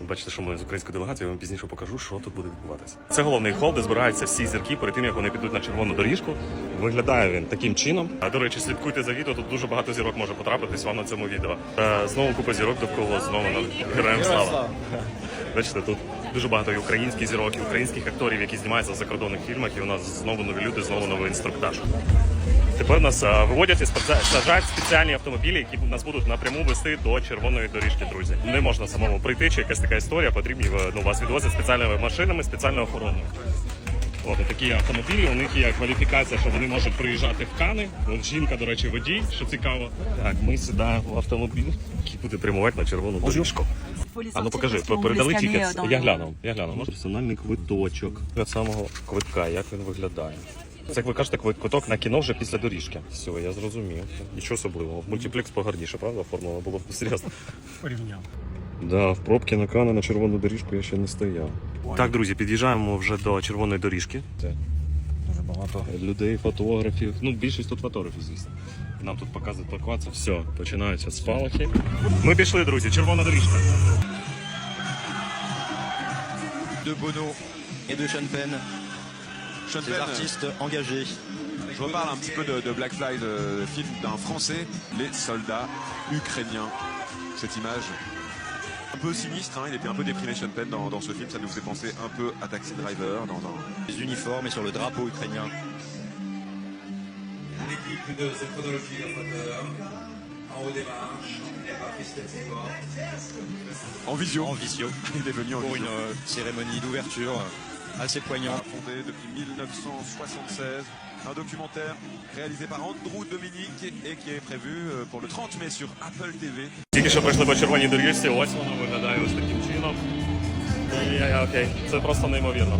Бачите, що ми з українською делегацією я вам пізніше покажу, що тут буде відбуватися. Це головний хол, де збираються всі зірки перед тим, як вони підуть на червону доріжку. Виглядає він таким чином. А до речі, слідкуйте за відео. Тут дуже багато зірок може потрапитись вам на цьому відео. Е, Знову купа зірок довкола, знову на героям слава. Бачите, тут дуже багато і українських зірок, і українських акторів, які знімаються в закордонних фільмах. І у нас знову нові люди, знову новий інструктаж. Тепер нас виводять і саджають спеціальні автомобілі, які нас будуть напряму вести до червоної доріжки, друзі. Не можна самому прийти, чи якась така історія, потрібні е, ну, вас відвозять спеціальними машинами, спеціальною охороною. От такі автомобілі, у них є кваліфікація, що вони можуть приїжджати в Кани. От жінка, до речі, водій, що цікаво. Так, ми сідаємо в автомобіль, який буде прямувати на червону доріжку. А ну покажи, передали тільки. Я глянув, я глянув. Може, персональний квиточок від самого квитка, як він виглядає. Це як ви кажете, квит- квиток на кіно вже після доріжки. Все, я зрозумів. Нічого особливого. Мультиплекс погарніше, правда, оформлено було серйозно. порівняв. Да, в пробки на Кана на червону доріжку я ще не стояв. Так, друзі, під'їжджаємо вже до червоної доріжки. Це Дуже багато. людей, фотографів. Ну, більшість тут фотографів, звісно. Нам тут показують паркуватися. Все, починаються спалахи. Ми пішли, друзі, червона доріжка. de Bono et de Sean Penn, Sean des Penn, artistes engagés. je reparle un petit peu de, de Black Flag, le film d'un Français, les soldats ukrainiens. Cette image peu sinistre, hein, il était un peu déprimé Sean Penn dans, dans ce film, ça nous faisait penser un peu à Taxi Driver. Dans, dans- Les uniformes et sur le drapeau ukrainien. L'équipe de cette chronologie de moteur, en haut des marches. En visio. En visio. Il est venu en Pour une euh, cérémonie d'ouverture euh, assez poignante. Fondé depuis 1976, un documentaire réalisé par Andrew Dominique et qui est prévu euh, pour le 30 mai sur Apple TV. Тільки що пройшли по червоній доріжці, ось воно виглядає ось таким чином. І, окей, це просто неймовірно.